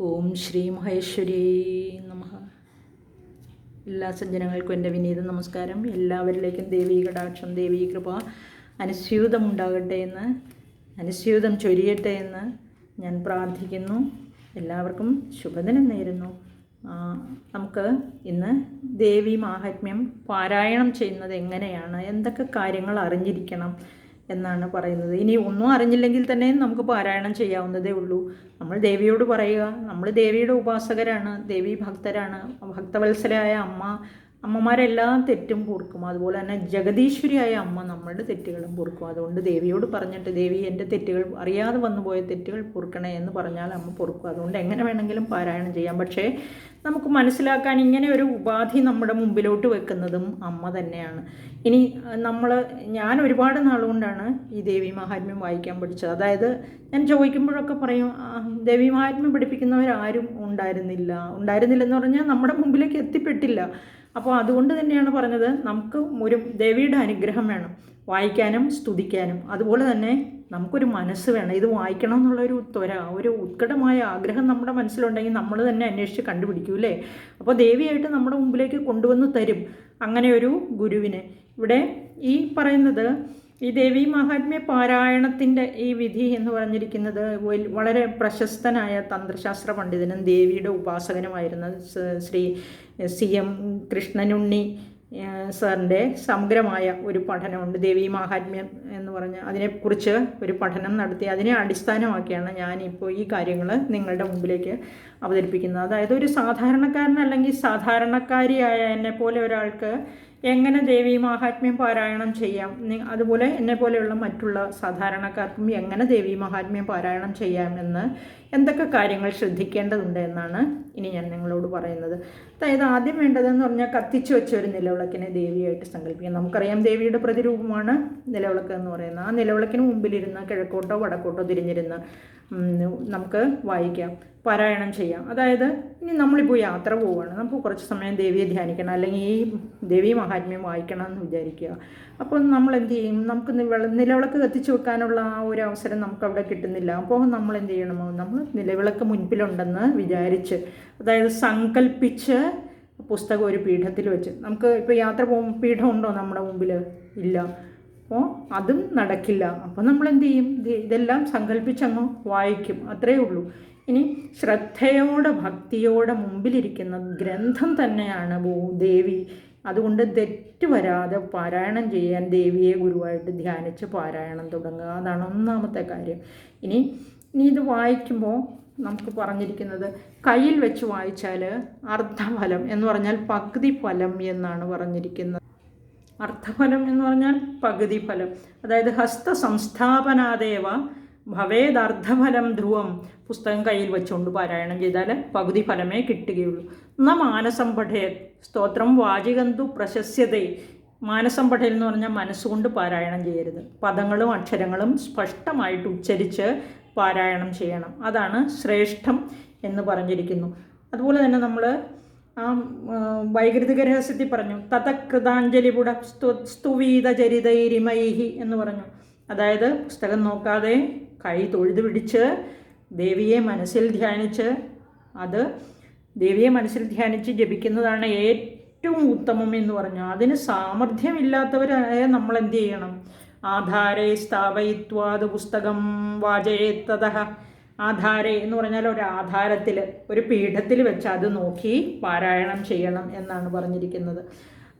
ഓം ശ്രീ മഹേശ്വരി നമ. എല്ലാ സജ്ജനങ്ങൾക്കും എന്റെ വിനീത നമസ്കാരം. എല്ലാവരിലേക്കും ദേവീ കടാക്ഷം ദേവീ കൃപ അനുസ്യൂതം ഉണ്ടാകട്ടെ എന്ന് അനുസ്യൂതം ചൊരിയട്ടെ എന്ന് ഞാൻ പ്രാർത്ഥിക്കുന്നു. എല്ലാവർക്കും ശുഭദിനം നേരുന്നു. നമുക്ക് ഇന്ന് ദേവി മാഹാത്മ്യം പാരായണം ചെയ്യുന്നത് എങ്ങനെയാണ്? എന്തൊക്കെ കാര്യങ്ങൾ അറിഞ്ഞിരിക്കണം? എന്നാണ് പറയുന്നത്. ഇനി ഒന്നും അറിഞ്ഞില്ലെങ്കിൽ തന്നെ നമുക്ക് പാരായണം ചെയ്യാവുന്നതേ ഉള്ളൂ. നമ്മൾ ദേവിയോട് പറയുക. നമ്മൾ ദേവിയുടെ ഉപാസകരാണ് ദേവി ഭക്തരാണ്. ഭക്തവത്സരായ അമ്മ അമ്മമാരെല്ലാം തെറ്റും പൊറുക്കും. അതുപോലെ തന്നെ ജഗദീശ്വരിയായ അമ്മ നമ്മളുടെ തെറ്റുകളും പൊറുക്കും. അതുകൊണ്ട് ദേവിയോട് പറഞ്ഞിട്ട് ദേവി എന്റെ തെറ്റുകൾ അറിയാതെ വന്നുപോയ തെറ്റുകൾ പൊറുക്കണേ എന്ന് പറഞ്ഞാൽ അമ്മ പൊറുക്കും. അതുകൊണ്ട് എങ്ങനെ വേണമെങ്കിലും പാരായണം ചെയ്യാം. പക്ഷേ നമുക്ക് മനസ്സിലാക്കാൻ ഇങ്ങനെ ഒരു ഉപാധി നമ്മുടെ മുമ്പിലോട്ട് വെക്കുന്നതും അമ്മ തന്നെയാണ്. ഇനി നമ്മൾ ഞാൻ ഒരുപാട് നാളുകൊണ്ടാണ് ഈ ദേവി മഹാത്മ്യം വായിക്കാൻ പഠിച്ചത്. അതായത് ഞാൻ ചോദിക്കുമ്പോഴൊക്കെ പറയും "ആ, ദേവി മഹാത്മ്യം പഠിപ്പിക്കുന്നവരാരും ഉണ്ടായിരുന്നില്ല. ഉണ്ടായിരുന്നില്ലെന്ന് പറഞ്ഞാൽ നമ്മുടെ മുമ്പിലേക്ക് എത്തിപ്പെട്ടില്ല. അപ്പോൾ അതുകൊണ്ട് തന്നെയാണ് പറഞ്ഞത് നമുക്ക് ഒരു ദേവിയുടെ അനുഗ്രഹം വേണം. വായിക്കാനും സ്തുതിക്കാനും. അതുപോലെ തന്നെ നമുക്കൊരു മനസ്സ് വേണം. ഇത് വായിക്കണം എന്നുള്ളൊരു ത്വര ഒരു ഉത്കടമായ ആഗ്രഹം നമ്മുടെ മനസ്സിലുണ്ടെങ്കിൽ നമ്മൾ തന്നെ അന്വേഷിച്ച് കണ്ടുപിടിക്കും അല്ലേ? അപ്പോൾ ദേവിയായിട്ട് നമ്മുടെ മുമ്പിലേക്ക് കൊണ്ടുവന്ന് തരും. അങ്ങനെ ഒരു ഗുരുവിനെ. ഇവിടെ ഈ പറയുന്നത് ഈ ദേവി മഹാത്മ്യ പാരായണത്തിന്റെ ഈ വിധി എന്ന് പറഞ്ഞിരിക്കുന്നത് വളരെ പ്രശസ്തനായ തന്ത്രശാസ്ത്ര പണ്ഡിതനും ദേവിയുടെ ഉപാസകനുമായിരുന്ന ശ്രീ സി എം കൃഷ്ണനുണ്ണി സാറിന്റെ സമഗ്രമായ ഒരു പഠനമുണ്ട്. ദേവി മഹാത്മ്യം എന്ന് പറഞ്ഞ് അതിനെക്കുറിച്ച് ഒരു പഠനം നടത്തി അതിനെ അടിസ്ഥാനമാക്കിയാണ് ഞാനിപ്പോൾ ഈ കാര്യങ്ങൾ നിങ്ങളുടെ മുമ്പിലേക്ക് അവതരിപ്പിക്കുന്നത് അതായത് ഒരു സാധാരണക്കാരൻ അല്ലെങ്കിൽ സാധാരണക്കാരിയായ എന്നെ പോലെ ഒരാൾക്ക് എങ്ങനെ ദേവീ മഹാത്മ്യം പാരായണം ചെയ്യാം? അതുപോലെ എന്നെ പോലെയുള്ള മറ്റുള്ള സാധാരണക്കാർക്കും എങ്ങനെ ദേവീ മഹാത്മ്യം പാരായണം ചെയ്യാമെന്ന് എന്തൊക്കെ കാര്യങ്ങൾ ശ്രദ്ധിക്കേണ്ടതുണ്ട് എന്നാണ് ഇനി ഞാൻ നിങ്ങളോട് പറയുന്നത്. അതായത് ആദ്യം വേണ്ടതെന്ന് പറഞ്ഞാൽ കത്തിച്ചു വെച്ച ഒരു നിലവിളക്കിനെ ദേവിയായിട്ട് സങ്കല്പിക്കാം നമുക്കറിയാം ദേവിയുടെ പ്രതിരൂപമാണ് നിലവിളക്ക് എന്ന് പറയുന്നത്. ആ നിലവിളക്കിന് മുമ്പിലിരുന്ന് കിഴക്കോട്ടോ വടക്കോട്ടോ തിരിഞ്ഞിരുന്ന് നമുക്ക് വായിക്കാം പാരായണം ചെയ്യാം. അതായത് ഇനി നമ്മളിപ്പോൾ യാത്ര പോവുകയാണ് നമുക്ക് കുറച്ച് സമയം ദേവിയെ ധ്യാനിക്കണം അല്ലെങ്കിൽ ഈ ദേവി മഹാത്മ്യം വായിക്കണം എന്ന് വിചാരിക്കുക. അപ്പോൾ നമ്മൾ എന്ത് ചെയ്യും? നമുക്ക് നിലവിളക്ക് കത്തിച്ച് വെക്കാനുള്ള ആ ഒരു അവസരം നമുക്ക് അവിടെ കിട്ടുന്നില്ല. അപ്പോൾ നമ്മൾ എന്ത് ചെയ്യണമോ നമ്മൾ നിലവിളക്ക് മുൻപിലുണ്ടെന്ന് വിചാരിച്ച് അതായത് സങ്കല്പിച്ച് പുസ്തകം ഒരു പീഠത്തിൽ വെച്ച്. നമുക്ക് ഇപ്പോൾ യാത്ര പോകുമ്പോൾ പീഠമുണ്ടോ നമ്മുടെ മുമ്പിൽ ഇല്ല. അപ്പോൾ അതും നടക്കില്ല. അപ്പോൾ നമ്മൾ എന്ത് ചെയ്യും ഇത് ഇതെല്ലാം സങ്കല്പിച്ചങ്ങ് വായിക്കും. അത്രയേ ഉള്ളൂ. ഇനി ശ്രദ്ധയോടെ ഭക്തിയോടെ മുമ്പിലിരിക്കുന്ന ഗ്രന്ഥം തന്നെയാണ് ഭൂ- ദേവി. അതുകൊണ്ട് തെറ്റ് വരാതെ പാരായണം ചെയ്യാൻ ദേവിയെ ഗുരുവായിട്ട് ധ്യാനിച്ച് പാരായണം തുടങ്ങുക. അതാണ് ഒന്നാമത്തെ കാര്യം. ഇനി ഇനി ഇത് വായിക്കുമ്പോൾ നമുക്ക് പറഞ്ഞിരിക്കുന്നത് കയ്യിൽ വെച്ച് വായിച്ചാൽ അർദ്ധഫലം എന്ന് പറഞ്ഞാൽ പകുതി ഫലം എന്നാണ് പറഞ്ഞിരിക്കുന്നത്. അർത്ഥഫലം എന്ന് പറഞ്ഞാൽ പകുതി ഫലം അതായത് ഹസ്ത സംസ്ഥാപനാദേവ ഭവേദർദ്ധഫലം ധ്രുവം പുസ്തകം കയ്യിൽ വെച്ചുകൊണ്ട് പാരായണം ചെയ്താൽ പകുതി ഫലമേ കിട്ടുകയുള്ളൂ. ന മാനസം പഠേ സ്തോത്രം വാചികന്തു പ്രശസ്യത. മാനസം പഠയൽ എന്ന് പറഞ്ഞാൽ മനസ്സുകൊണ്ട് പാരായണം ചെയ്യരുത്. പദങ്ങളും അക്ഷരങ്ങളും സ്പഷ്ടമായിട്ട് ഉച്ചരിച്ച് പാരായണം ചെയ്യണം. അതാണ് ശ്രേഷ്ഠം എന്ന് പറഞ്ഞിരിക്കുന്നു. അതുപോലെ തന്നെ നമ്മൾ ആ വൈകൃതിക രഹസ്യത്തിൽ പറഞ്ഞു. തതകൃതാഞ്ജലിപുട സ്തു ചരിതൈരിമൈഹി എന്ന് പറഞ്ഞു. അതായത് പുസ്തകം നോക്കാതെ കൈ തൊഴുതു പിടിച്ച് ദേവിയെ മനസ്സിൽ ധ്യാനിച്ച് അത് ദേവിയെ മനസ്സിൽ ധ്യാനിച്ച് ജപിക്കുന്നതാണ് ഏറ്റവും ഉത്തമം എന്ന് പറഞ്ഞു. അതിന് സാമർഥ്യമില്ലാത്തവരായ നമ്മൾ എന്ത് ചെയ്യണം? ആധാരേ സ്ഥാപയിത്വാത് പുസ്തകം വാചയേത്തത. ആധാരേ എന്ന് പറഞ്ഞാൽ ഒരു ആധാരത്തിൽ ഒരു പീഠത്തിൽ വെച്ച് അത് നോക്കി പാരായണം ചെയ്യണം എന്നാണ് പറഞ്ഞിരിക്കുന്നത്.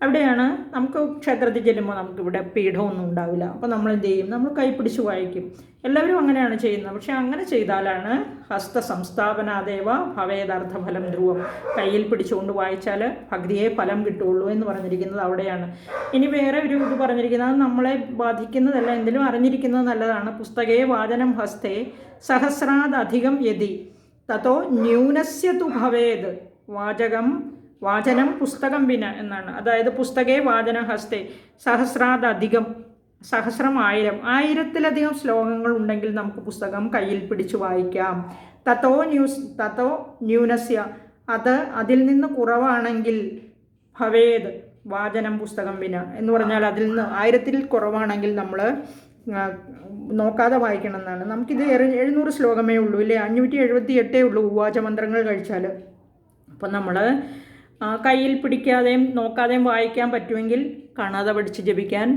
അവിടെയാണ് നമുക്ക് ക്ഷേത്രത്തിൽ ചെല്ലുമ്പോൾ നമുക്കിവിടെ പീഠമൊന്നും ഉണ്ടാവില്ല. അപ്പോൾ നമ്മൾ എന്ത് ചെയ്യും? നമ്മൾ കൈപ്പിടിച്ച് വായിക്കും. എല്ലാവരും അങ്ങനെയാണ് ചെയ്യുന്നത്. പക്ഷേ അങ്ങനെ ചെയ്താലാണ് ഹസ്ത സംസ്ഥാപനാദേവ ഭവേദാർത്ഥഫലം ധ്രുവം. കയ്യിൽ പിടിച്ചുകൊണ്ട് വായിച്ചാൽ ഭക്തിയെ ഫലം കിട്ടുള്ളൂ എന്ന് പറഞ്ഞിരിക്കുന്നത് അവിടെയാണ്. ഇനി വേറെ ഒരു ഇത് പറഞ്ഞിരിക്കുന്നത് നമ്മളെ ബാധിക്കുന്നതല്ല എന്തെങ്കിലും അറിഞ്ഞിരിക്കുന്നത് നല്ലതാണ്. പുസ്തകേ വാചനം ഹസ്തേ സഹസ്രാദധികം യതി. തതോ ന്യൂനസ്യ തു ഭവേത് വാചകം വാചനം പുസ്തകം വിന എന്നാണ്. അതായത് പുസ്തകേ വാചന ഹസ്തേ സഹസ്രാദധികം സഹസ്രം ആയിരം ആയിരത്തിലധികം ശ്ലോകങ്ങൾ ഉണ്ടെങ്കിൽ നമുക്ക് പുസ്തകം കയ്യിൽ പിടിച്ച് വായിക്കാം. തത്തോ ന്യൂസ് തത്തോ ന്യൂനസ്യ അത് അതിൽ നിന്ന് കുറവാണെങ്കിൽ ഭവേത് വാചനം പുസ്തകം വിന എന്ന് പറഞ്ഞാൽ അതിൽ നിന്ന് ആയിരത്തിൽ കുറവാണെങ്കിൽ നമ്മൾ നോക്കാതെ വായിക്കണം എന്നാണ് നമുക്കിത് എഴുന്നൂറ് ശ്ലോകമേ ഉള്ളൂ ഇല്ലേ? അഞ്ഞൂറ്റി എഴുപത്തി എട്ടേ ഉള്ളൂ ഉവാച മന്ത്രങ്ങൾ കഴിച്ചാൽ അപ്പം നമ്മൾ കയ്യിൽ പിടിക്കാതെയും നോക്കാതെയും വായിക്കാൻ പറ്റുമെങ്കിൽ കാണാതെ പഠിച്ച് ജപിക്കാൻ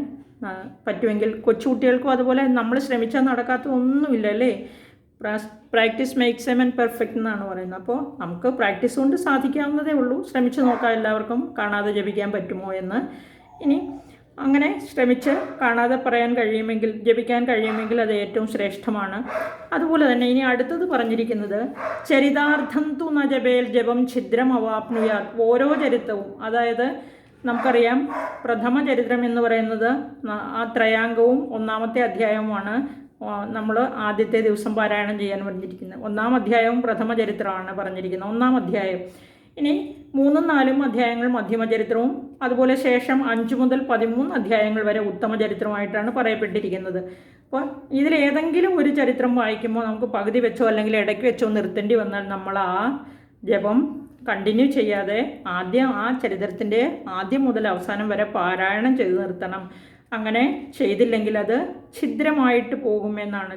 പറ്റുമെങ്കിൽ കൊച്ചുകുട്ടികൾക്കും അതുപോലെ നമ്മൾ ശ്രമിച്ചാൽ നടക്കാത്ത ഒന്നുമില്ല അല്ലേ? Practice makes M and perfect എന്നാണ് പറയുന്നത്. അപ്പോൾ നമുക്ക് പ്രാക്ടീസ് കൊണ്ട് സാധിക്കാവുന്നതേ ഉള്ളൂ. ശ്രമിച്ചു നോക്കാം എല്ലാവർക്കും കാണാതെ ജപിക്കാൻ പറ്റുമോ എന്ന്. ഇനി അങ്ങനെ ശ്രമിച്ച് കാണാതെ പറയാൻ കഴിയുമെങ്കിൽ ജപിക്കാൻ കഴിയുമെങ്കിൽ അത് ഏറ്റവും ശ്രേഷ്ഠമാണ്. അതുപോലെ തന്നെ ഇനി അടുത്തത് പറഞ്ഞിരിക്കുന്നത് ചരിതാർത്ഥം തു ന ജപേൽ ജപം ഛിദ്രം അവാപ്നുയാൽ ഓരോ ചരിത്രവും അതായത് നമുക്കറിയാം പ്രഥമ ചരിത്രം എന്ന് പറയുന്നത് ആ ത്രയാങ്കവും ഒന്നാമത്തെ അധ്യായവുമാണ് നമ്മൾ ആദ്യത്തെ ദിവസം പാരായണം ചെയ്യാൻ പറഞ്ഞിരിക്കുന്നത്. ഒന്നാം അധ്യായവും പ്രഥമ ചരിത്രമാണ് പറഞ്ഞിരിക്കുന്നത്. ഒന്നാം അധ്യായം. ഇനി മൂന്നും നാലും അധ്യായങ്ങൾ മധ്യമ ചരിത്രവും അതുപോലെ ശേഷം അഞ്ച് മുതൽ പതിമൂന്ന് അധ്യായങ്ങൾ വരെ ഉത്തമ ചരിത്രമായിട്ടാണ് പറയപ്പെട്ടിരിക്കുന്നത്. അപ്പോൾ ഇതിലേതെങ്കിലും ഒരു ചരിത്രം വായിക്കുമ്പോൾ നമുക്ക് പകുതി വെച്ചോ അല്ലെങ്കിൽ ഇടയ്ക്ക് വെച്ചോ നിർത്തേണ്ടി വന്നാൽ നമ്മൾ ആ ജപം കണ്ടിന്യൂ ചെയ്യാതെ ആദ്യം ആ ചരിത്രത്തിന്റെ ആദ്യം മുതൽ അവസാനം വരെ പാരായണം ചെയ്തു നിർത്തണം. അങ്ങനെ ചെയ്തില്ലെങ്കിൽ അത് ഛിദ്രമായിട്ട് പോകുമെന്നാണ്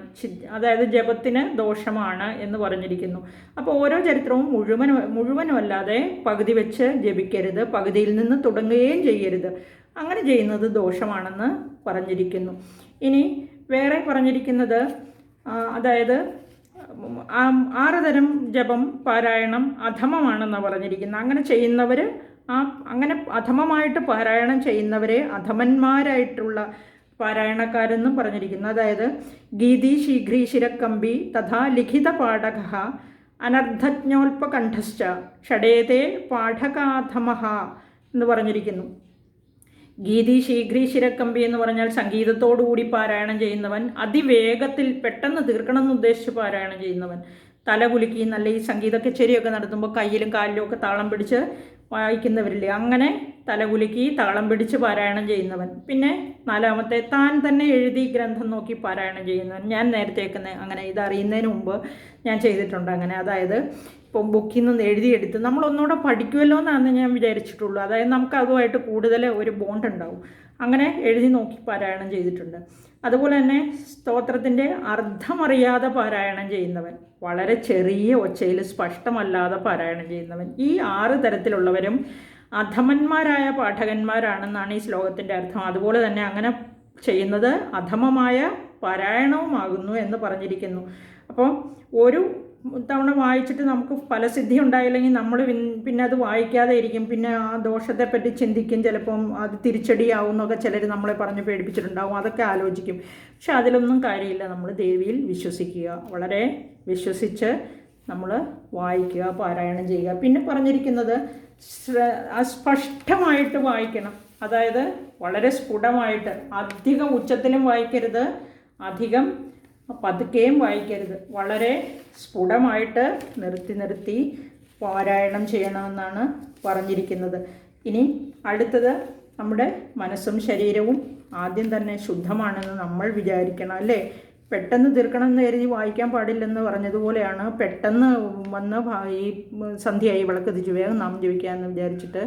അതായത് ജപത്തിന് ദോഷമാണ് എന്ന് പറഞ്ഞിരിക്കുന്നു. അപ്പോൾ ഓരോ ചരിത്രവും മുഴുവൻ മുഴുവനും അല്ലാതെ പകുതി വെച്ച് ജപിക്കരുത് പകുതിയിൽ നിന്ന് തുടങ്ങുകയും ചെയ്യരുത്. അങ്ങനെ ചെയ്യുന്നത് ദോഷമാണെന്ന് പറഞ്ഞിരിക്കുന്നു. ഇനി വേറെ പറഞ്ഞിരിക്കുന്നത് അതായത് ആറ് തരം ജപം പാരായണം അധമമാണെന്ന് പറഞ്ഞിരിക്കുന്നത്. അങ്ങനെ ചെയ്യുന്നവർ ആ അങ്ങനെ അധമമായിട്ട് പാരായണം ചെയ്യുന്നവരെ അധമന്മാരായിട്ടുള്ള പാരായണക്കാരെന്നും പറഞ്ഞിരിക്കുന്നു. അതായത് ഗീതി ശീഘ്രീ ശിരക്കമ്പി തഥാ ലിഖിത പാഠക അനർദ്ധജ്ഞോൽപകണ്ഠശ്ച ഷടേതേ പാഠകാധമഹ എന്ന് പറഞ്ഞിരിക്കുന്നു. ഗീതി ശീഘ്രീ ശിരക്കമ്പി എന്ന് പറഞ്ഞാൽ സംഗീതത്തോടുകൂടി പാരായണം ചെയ്യുന്നവൻ അതിവേഗത്തിൽ പെട്ടെന്ന് തീർക്കണം എന്ന് ഉദ്ദേശിച്ച് പാരായണം ചെയ്യുന്നവൻ. തല കുലുക്കി നല്ല ഈ സംഗീത കച്ചേരിയൊക്കെ നടത്തുമ്പോൾ കയ്യിലും കാലിലും ഒക്കെ താളം പിടിച്ച് വായിക്കുന്നവരില്ലേ? അങ്ങനെ തലകുലുക്കി താളം പിടിച്ച് പാരായണം ചെയ്യുന്നവൻ. പിന്നെ നാലാമത്തെ താൻ തന്നെ എഴുതി ഗ്രന്ഥം നോക്കി പാരായണം ചെയ്യുന്നവൻ. ഞാൻ നേരത്തേക്ക് അങ്ങനെ ഇത് അറിയുന്നതിന് മുമ്പ് ഞാൻ ചെയ്തിട്ടുണ്ട് അങ്ങനെ. അതായത് ഇപ്പം ബുക്കിൽ നിന്ന് എഴുതിയെടുത്ത് നമ്മൾ ഒന്നുകൂടെ പഠിക്കുമല്ലോ എന്നാണ് ഞാൻ വിചാരിച്ചിട്ടുള്ളൂ. അതായത് നമുക്ക് അതുമായിട്ട് കൂടുതൽ ഒരു ബോണ്ട് ഉണ്ടാവും. അങ്ങനെ എഴുതി നോക്കി പാരായണം ചെയ്തിട്ടുണ്ട്. അതുപോലെ തന്നെ സ്തോത്രത്തിന്റെ അർത്ഥമറിയാതെ പാരായണം ചെയ്യുന്നവൻ. വളരെ ചെറിയ ഒച്ചയിൽ സ്പഷ്ടമല്ലാതെ പാരായണം ചെയ്യുന്നവൻ. ഈ ആറ് തരത്തിലുള്ളവരും അധമന്മാരായ പാഠകന്മാരാണെന്നാണ് ഈ ശ്ലോകത്തിന്റെ അർത്ഥം. അതുപോലെ തന്നെ അങ്ങനെ ചെയ്യുന്നത് അധമമായ പാരായണവുമാകുന്നു എന്ന് പറഞ്ഞിരിക്കുന്നു. അപ്പോൾ ഒരു തവണ വായിച്ചിട്ട് നമുക്ക് ഫലസിദ്ധി ഉണ്ടായില്ലെങ്കിൽ നമ്മൾ പിന്നെ അത് വായിക്കാതെ ഇരിക്കും. പിന്നെ ആ ദോഷത്തെപ്പറ്റി ചിന്തിക്കും. ചിലപ്പം അത് തിരിച്ചടിയാവും എന്നൊക്കെ ചിലർ നമ്മളെ പറഞ്ഞ് പേടിപ്പിച്ചിട്ടുണ്ടാവും. അതൊക്കെ ആലോചിക്കും. പക്ഷെ അതിലൊന്നും കാര്യമില്ല. നമ്മൾ ദേവിയിൽ വിശ്വസിക്കുക. വളരെ വിശ്വസിച്ച് നമ്മൾ വായിക്കുക പാരായണം ചെയ്യുക. പിന്നെ പറഞ്ഞിരിക്കുന്നത് സ്പഷ്ടമായിട്ട് വായിക്കണം. അതായത് വളരെ സ്ഫുടമായിട്ട്. അധികം ഉച്ചത്തിലും വായിക്കരുത്. അധികം പതുക്കെയും വായിക്കരുത്. വളരെ സ്ഫുടമായിട്ട് നിർത്തി നിർത്തി പാരായണം ചെയ്യണമെന്നാണ് പറഞ്ഞിരിക്കുന്നത്. ഇനി അടുത്തത് നമ്മുടെ മനസ്സും ശരീരവും ആദ്യം തന്നെ ശുദ്ധമാണെന്ന് നമ്മൾ വിചാരിക്കണം അല്ലേ? പെട്ടെന്ന് തീർക്കണം എന്ന് കരുതി വായിക്കാൻ പാടില്ലെന്ന് പറഞ്ഞതുപോലെയാണ് പെട്ടെന്ന് വന്ന് ഈ സന്ധ്യയായി വിളക്ക് തിരിച്ചു വേഗം നാം ജപിക്കാമെന്ന് വിചാരിച്ചിട്ട്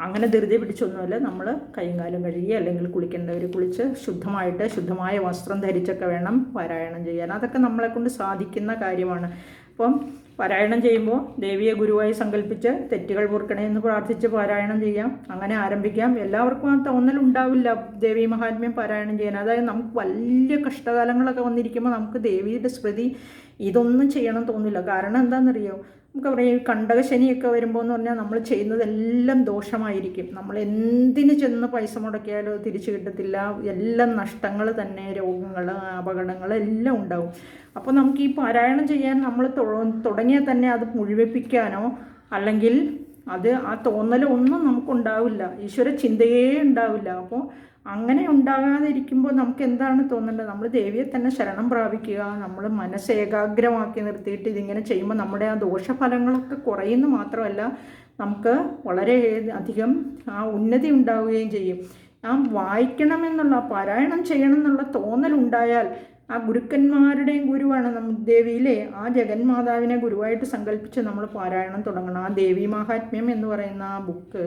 അങ്ങനെ ധൃതി പിടിച്ചൊന്നുമല്ല. നമ്മൾ കൈയും കാലും കഴുകി അല്ലെങ്കിൽ കുളിക്കേണ്ടവർ കുളിച്ച് ശുദ്ധമായിട്ട് ശുദ്ധമായ വസ്ത്രം ധരിച്ചൊക്കെ വേണം പാരായണം ചെയ്യാൻ. അതൊക്കെ നമ്മളെ കൊണ്ട് സാധിക്കുന്ന കാര്യമാണ്. അപ്പം പാരായണം ചെയ്യുമ്പോൾ ദേവിയെ ഗുരുവായി സങ്കല്പിച്ച് തെറ്റുകൾ പൊറുക്കണേ എന്ന് പ്രാർത്ഥിച്ച് പാരായണം ചെയ്യാം. അങ്ങനെ ആരംഭിക്കാം. എല്ലാവർക്കും ആ തോന്നലുണ്ടാവില്ല ദേവി മഹാത്മ്യം പാരായണം ചെയ്യാൻ. അതായത് നമുക്ക് വലിയ കഷ്ടകാലങ്ങളൊക്കെ വന്നിരിക്കുമ്പോൾ നമുക്ക് ദേവിയുടെ സ്മൃതി ഇതൊന്നും ചെയ്യണം തോന്നില്ല. കാരണം എന്താണെന്നറിയോ? നമുക്ക് പറയാം കണ്ടകശനിയൊക്കെ വരുമ്പോൾ എന്ന് പറഞ്ഞാൽ നമ്മൾ ചെയ്യുന്നതെല്ലാം ദോഷമായിരിക്കും. നമ്മൾ എന്തിന് ചെന്ന് പൈസ മുടക്കിയാലോ തിരിച്ചു കിട്ടത്തില്ല. എല്ലാം നഷ്ടങ്ങൾ തന്നെ രോഗങ്ങൾ അപകടങ്ങൾ എല്ലാം ഉണ്ടാവും. അപ്പോൾ നമുക്ക് ഈ പാരായണം ചെയ്യാൻ നമ്മൾ തുടങ്ങിയാൽ തന്നെ അത് മുഴുവിപ്പിക്കാനോ അല്ലെങ്കിൽ അത് ആ തോന്നലൊന്നും നമുക്കുണ്ടാവില്ല. ഈശ്വര ചിന്തയേ ഉണ്ടാവില്ല. അപ്പോൾ അങ്ങനെ ഉണ്ടാകാതിരിക്കുമ്പോൾ നമുക്ക് എന്താണ് തോന്നേണ്ടത്? നമ്മൾ ദേവിയെ തന്നെ ശരണം പ്രാപിക്കുക നമ്മൾ മനസ്സ് ഏകാഗ്രമാക്കി നിർത്തിയിട്ട് ഇതിങ്ങനെ ചെയ്യുമ്പോൾ നമ്മുടെ ആ ദോഷഫലങ്ങളൊക്കെ കുറയുന്നു മാത്രമല്ല നമുക്ക് വളരെ അധികം ആ ഉന്നതി ഉണ്ടാവുകയും ചെയ്യും. ആ വായിക്കണമെന്നുള്ള പാരായണം ചെയ്യണം എന്നുള്ള തോന്നലുണ്ടായാൽ ആ ഗുരുക്കന്മാരുടെയും ഗുരുവാണ് നമ്മ ദേവിയിലെ ആ ജഗന്മാതാവിനെ ഗുരുവായിട്ട് സങ്കല്പിച്ച് നമ്മൾ പാരായണം തുടങ്ങണം. ആ ദേവി മഹാത്മ്യം എന്ന് പറയുന്ന ആ ബുക്ക്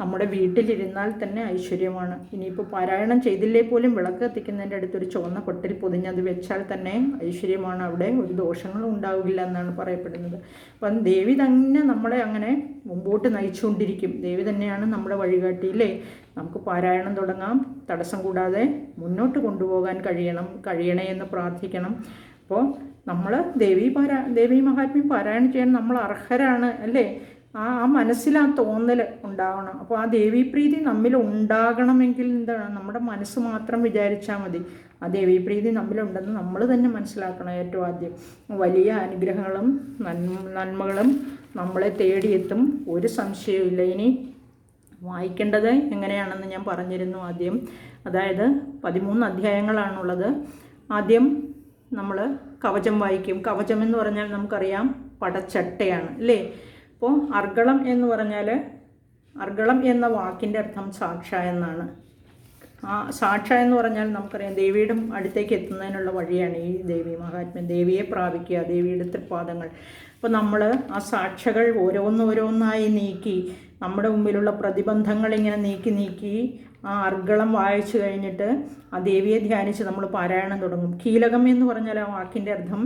നമ്മുടെ വീട്ടിലിരുന്നാൽ തന്നെ ഐശ്വര്യമാണ്. ഇനിയിപ്പോൾ പാരായണം ചെയ്തില്ലേ പോലും വിളക്ക് കത്തിക്കുന്നതിന്റെ അടുത്തൊരു ചുവന്ന കൊട്ടിൽ പൊതിഞ്ഞത് വെച്ചാൽ തന്നെ ഐശ്വര്യമാണ്. അവിടെ ഒരു ദോഷങ്ങളും ഉണ്ടാവില്ല എന്നാണ് പറയപ്പെടുന്നത്. അപ്പം ദേവി തന്നെ നമ്മളെ അങ്ങനെ മുമ്പോട്ട് നയിച്ചുകൊണ്ടിരിക്കും. ദേവി തന്നെയാണ് നമ്മുടെ വഴികാട്ടിയില്ലേ നമുക്ക് പാരായണം തുടങ്ങാം. തടസ്സം കൂടാതെ മുന്നോട്ട് കൊണ്ടുപോകാൻ കഴിയണം കഴിയണേ എന്ന് പ്രാർത്ഥിക്കണം. അപ്പോൾ നമ്മൾ ദേവി പാരാ ദേവി മഹാത്മ്യം പാരായണം ചെയ്യാൻ നമ്മൾ അർഹരാണ് അല്ലേ? ആ ആ മനസ്സിൽ ആ തോന്നൽ ഉണ്ടാവണം. അപ്പോൾ ആ ദേവീപ്രീതി നമ്മിൽ ഉണ്ടാകണമെങ്കിൽ എന്താണ്? നമ്മുടെ മനസ്സ് മാത്രം വിചാരിച്ചാൽ മതി. ആ ദേവീപ്രീതി നമ്മിലുണ്ടെന്ന് നമ്മൾ തന്നെ മനസ്സിലാക്കണം ഏറ്റവും ആദ്യം. വലിയ അനുഗ്രഹങ്ങളും നന്മ നന്മകളും നമ്മളെ തേടിയെത്തും. ഒരു സംശയവുമില്ല. ഇനി വായിക്കേണ്ടത് എങ്ങനെയാണെന്ന് ഞാൻ പറഞ്ഞിരുന്നു ആദ്യം. അതായത് പതിമൂന്ന് അധ്യായങ്ങളാണുള്ളത്. ആദ്യം നമ്മൾ കവചം വായിക്കും. കവചം എന്ന് പറഞ്ഞാൽ നമുക്കറിയാം പടച്ചട്ടയാണ് അല്ലേ? അപ്പോൾ അർഗളം എന്ന് പറഞ്ഞാൽ അർഗളം എന്ന വാക്കിന്റെ അർത്ഥം സാക്ഷ എന്നാണ്. ആ സാക്ഷ എന്ന് പറഞ്ഞാൽ നമുക്കറിയാം ദേവിയുടെ അടുത്തേക്ക് എത്തുന്നതിനുള്ള വഴിയാണ് ഈ ദേവി മഹാത്മ്യം. ദേവിയെ പ്രാപിക്കുക ദേവിയുടെ തൃപ്പാദങ്ങൾ അപ്പോൾ നമ്മൾ ആ സാക്ഷകൾ ഓരോന്നോരോന്നായി നീക്കി നമ്മുടെ മുമ്പിലുള്ള പ്രതിബന്ധങ്ങൾ ഇങ്ങനെ നീക്കി നീക്കി ആ അർഗളം വായിച്ചു കഴിഞ്ഞിട്ട് ആ ദേവിയെ ധ്യാനിച്ച് നമ്മൾ പാരായണം തുടങ്ങും. കീലകം എന്ന് പറഞ്ഞാൽ ആ വാക്കിന്റെ അർത്ഥം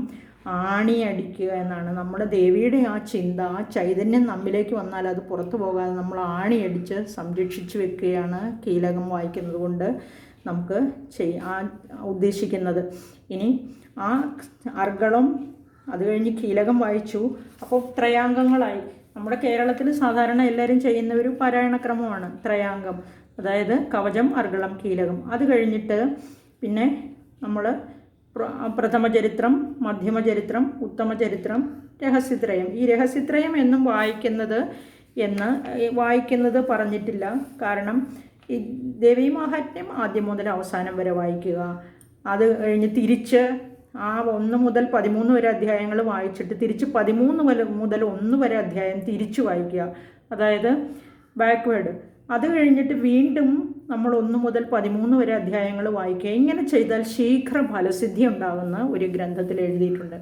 ആണി അടിക്കുക എന്നാണ്. നമ്മുടെ ദേവിയുടെ ആ ചിന്ത ആ ചൈതന്യം നമ്മിലേക്ക് വന്നാൽ അത് പുറത്തു പോകാതെ നമ്മൾ ആണി അടിച്ച് സംരക്ഷിച്ചു വെക്കുകയാണ് കീലകം വായിക്കുന്നത് കൊണ്ട് നമുക്ക് ചെയ് ആ ഉദ്ദേശിക്കുന്നത്. ഇനി ആ അർഗളം അത് കഴിഞ്ഞ് കീലകം വായിച്ചു. അപ്പോൾ ത്രയാംഗങ്ങളായി. നമ്മുടെ കേരളത്തിൽ സാധാരണ എല്ലാവരും ചെയ്യുന്ന ഒരു പാരായണക്രമമാണ് ത്രയാംഗം. അതായത് കവചം അർഗളം കീലകം. അത് കഴിഞ്ഞിട്ട് പിന്നെ നമ്മൾ പ്രഥമ ചരിത്രം മധ്യമ ചരിത്രം ഉത്തമ ചരിത്രം രഹസ്യത്രയം. ഈ രഹസ്യത്രയം എന്നും വായിക്കുന്നത് എന്ന് വായിക്കുന്നത് പറഞ്ഞിട്ടില്ല. കാരണം ഈ ദേവീ മാഹാത്മ്യം ആദ്യം മുതൽ അവസാനം വരെ വായിക്കുക. അത് കഴിഞ്ഞ് തിരിച്ച് ആ ഒന്ന് മുതൽ പതിമൂന്ന് വരെ അധ്യായങ്ങൾ വായിച്ചിട്ട് തിരിച്ച് പതിമൂന്ന് മുതൽ ഒന്ന് വരെ അധ്യായം തിരിച്ചു വായിക്കുക. അതായത് ബാക്ക്വേഡ്. അത് കഴിഞ്ഞിട്ട് വീണ്ടും നമ്മൾ ഒന്ന് മുതൽ പതിമൂന്ന് വരെ അധ്യായങ്ങൾ വായിക്കുക. ഇങ്ങനെ ചെയ്താൽ ശീഘ്ര ഫലസിദ്ധി ഉണ്ടാകുന്ന ഒരു ഗ്രന്ഥത്തിൽ എഴുതിയിട്ടുണ്ട്.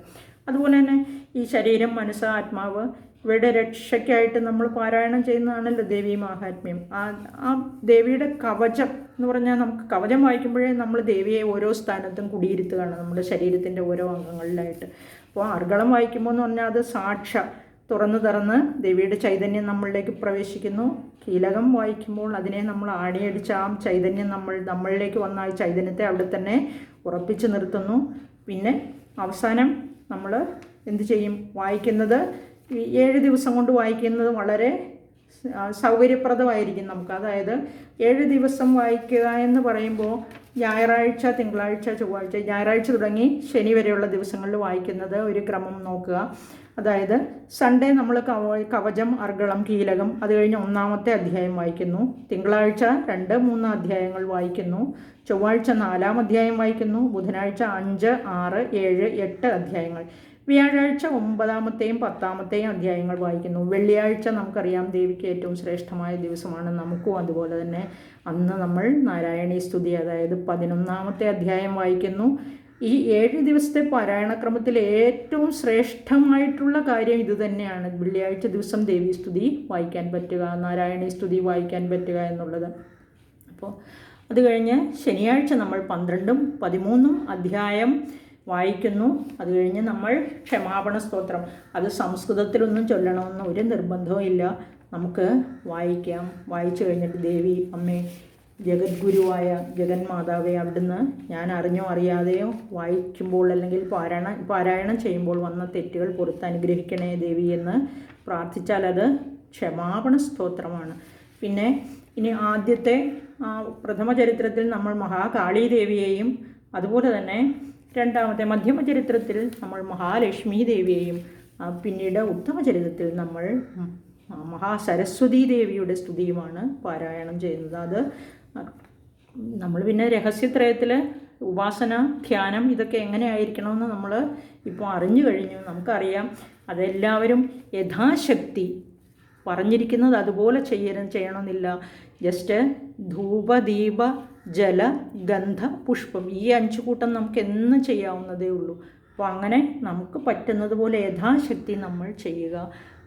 അതുപോലെ തന്നെ ഈ ശരീരം മനസ്സ് ആത്മാവ് ഇവയുടെ രക്ഷയ്ക്കായിട്ട് നമ്മൾ പാരായണം ചെയ്യുന്നതാണല്ലോ ദേവി മഹാത്മ്യം. ആ ആ ദേവിയുടെ കവചം എന്ന് പറഞ്ഞാൽ നമുക്ക് കവചം വായിക്കുമ്പോഴേ നമ്മൾ ദേവിയെ ഓരോ സ്ഥാനത്തും കുടിയിരുത്തുകയാണ് നമ്മുടെ ശരീരത്തിന്റെ ഓരോ അംഗങ്ങളിലായിട്ട്. അപ്പോൾ അർഗളം വായിക്കുമ്പോൾ എന്ന് പറഞ്ഞാൽ അത് സാക്ഷ തുറന്നു തുറന്ന് ദേവിയുടെ ചൈതന്യം നമ്മളിലേക്ക് പ്രവേശിക്കുന്നു. കീലകം വായിക്കുമ്പോൾ അതിനെ നമ്മൾ ആണിയടിച്ച ആ ചൈതന്യം നമ്മൾ നമ്മളിലേക്ക് വന്ന ആ ചൈതന്യത്തെ അവിടെ തന്നെ ഉറപ്പിച്ചു നിർത്തുന്നു. പിന്നെ അവസാനം നമ്മൾ എന്ത് ചെയ്യും? വായിക്കുന്നത് ഏഴ് ദിവസം കൊണ്ട് വായിക്കുന്നത് വളരെ സൗകര്യപ്രദമായിരിക്കും നമുക്ക്. അതായത് ഏഴ് ദിവസം വായിക്കുക എന്ന് പറയുമ്പോൾ ഞായറാഴ്ച തിങ്കളാഴ്ച ചൊവ്വാഴ്ച ഞായറാഴ്ച തുടങ്ങി ശനി വരെയുള്ള ദിവസങ്ങളിൽ വായിക്കുന്നത് ഒരു ക്രമം നോക്കുക. അതായത് സൺഡേ നമ്മൾ കവചം അർഗളം കീലകം അത് കഴിഞ്ഞ് ഒന്നാമത്തെ അധ്യായം വായിക്കുന്നു. തിങ്കളാഴ്ച രണ്ട് മൂന്ന് അധ്യായങ്ങൾ വായിക്കുന്നു. ചൊവ്വാഴ്ച നാലാം അധ്യായം വായിക്കുന്നു. ബുധനാഴ്ച അഞ്ച് ആറ് ഏഴ് എട്ട് അധ്യായങ്ങൾ. വ്യാഴാഴ്ച ഒമ്പതാമത്തെയും പത്താമത്തെയും അധ്യായങ്ങൾ വായിക്കുന്നു. വെള്ളിയാഴ്ച നമുക്കറിയാം ദേവിക്ക് ഏറ്റവും ശ്രേഷ്ഠമായ ദിവസമാണ് നമുക്കും അതുപോലെ തന്നെ അന്ന് നമ്മൾ നാരായണീ സ്തുതി അതായത് പതിനൊന്നാമത്തെ അധ്യായം വായിക്കുന്നു. ഈ ഏഴ് ദിവസത്തെ പാരായണക്രമത്തിൽ ഏറ്റവും ശ്രേഷ്ഠമായിട്ടുള്ള കാര്യം ഇതുതന്നെയാണ് വെള്ളിയാഴ്ച ദിവസം ദേവി സ്തുതി വായിക്കാൻ പറ്റുക നാരായണീ സ്തുതി വായിക്കാൻ പറ്റുക എന്നുള്ളത്. അപ്പോൾ അത് കഴിഞ്ഞ് ശനിയാഴ്ച നമ്മൾ പന്ത്രണ്ടും പതിമൂന്നും അധ്യായം വായിക്കുന്നു. അത് കഴിഞ്ഞ് നമ്മൾ ക്ഷമാപണ സ്തോത്രം. അത് സംസ്കൃതത്തിലൊന്നും ചൊല്ലണമെന്ന് ഒരു നിർബന്ധവും ഇല്ല. നമുക്ക് വായിക്കാം. വായിച്ചു കഴിഞ്ഞിട്ട് ദേവി അമ്മേ ജഗദ്ഗുരുവായ ജഗന്മാതാവെ അവിടുന്ന് ഞാൻ അറിഞ്ഞോ അറിയാതെയോ വായിക്കുമ്പോൾ അല്ലെങ്കിൽ പാരായണ പാരായണം ചെയ്യുമ്പോൾ വന്ന തെറ്റുകൾ പുറത്ത് അനുഗ്രഹിക്കണേ ദേവി എന്ന് പ്രാർത്ഥിച്ചാൽ അത് ക്ഷമാപണ സ്തോത്രമാണ്. പിന്നെ ഇനി ആദ്യത്തെ പ്രഥമ ചരിത്രത്തിൽ നമ്മൾ മഹാകാളി ദേവിയെയും അതുപോലെ തന്നെ രണ്ടാമത്തെ മധ്യമ ചരിത്രത്തിൽ നമ്മൾ മഹാലക്ഷ്മി ദേവിയെയും പിന്നീട് ഉത്തമ ചരിത്രത്തിൽ നമ്മൾ മഹാസരസ്വതി ദേവിയുടെ സ്തുതിയുമാണ് പാരായണം ചെയ്യുന്നത്. അത് നമ്മൾ പിന്നെ രഹസ്യത്രയത്തിൽ ഉപാസന ധ്യാനം ഇതൊക്കെ എങ്ങനെ ആയിരിക്കണമെന്ന് നമ്മൾ ഇപ്പോൾ അറിഞ്ഞു കഴിഞ്ഞു. നമുക്കറിയാം അതെല്ലാവരും യഥാശക്തി പറഞ്ഞിരിക്കുന്നത് അതുപോലെ ചെയ്യണം ചെയ്യണമെന്നില്ല. ജസ്റ്റ് ധൂപ ദീപ ജല ഗന്ധ പുഷ്പം ഈ അഞ്ചു കൂട്ടം നമുക്ക് എന്ന് ചെയ്യാവുന്നതേ ഉള്ളൂ. അപ്പോൾ അങ്ങനെ നമുക്ക് പറ്റുന്നത് പോലെ യഥാശക്തി നമ്മൾ ചെയ്യുക.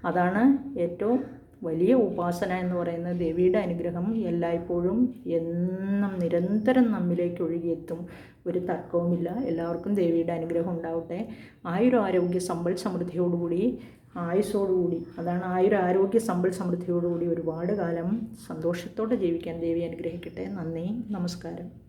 അതാണ് ഏറ്റവും വലിയ ഉപാസന എന്ന് പറയുന്നത് ദേവിയുടെ അനുഗ്രഹം എല്ലായ്പ്പോഴും എന്നും നിരന്തരം നമ്മിലേക്ക് ഒഴുകിയെത്തും. ഒരു തർക്കവുമില്ല. എല്ലാവർക്കും ദേവിയുടെ അനുഗ്രഹം ഉണ്ടാവട്ടെ. ആയുര ആരോഗ്യ സമ്പൽ സമൃദ്ധിയോടുകൂടി ആയുസ്സോടുകൂടി അതാണ് ആയുര ആരോഗ്യ സമ്പൽ സമൃദ്ധിയോടുകൂടി ഒരുപാട് കാലം സന്തോഷത്തോടെ ജീവിക്കാൻ ദേവി അനുഗ്രഹിക്കട്ടെ. നന്ദി. നമസ്കാരം.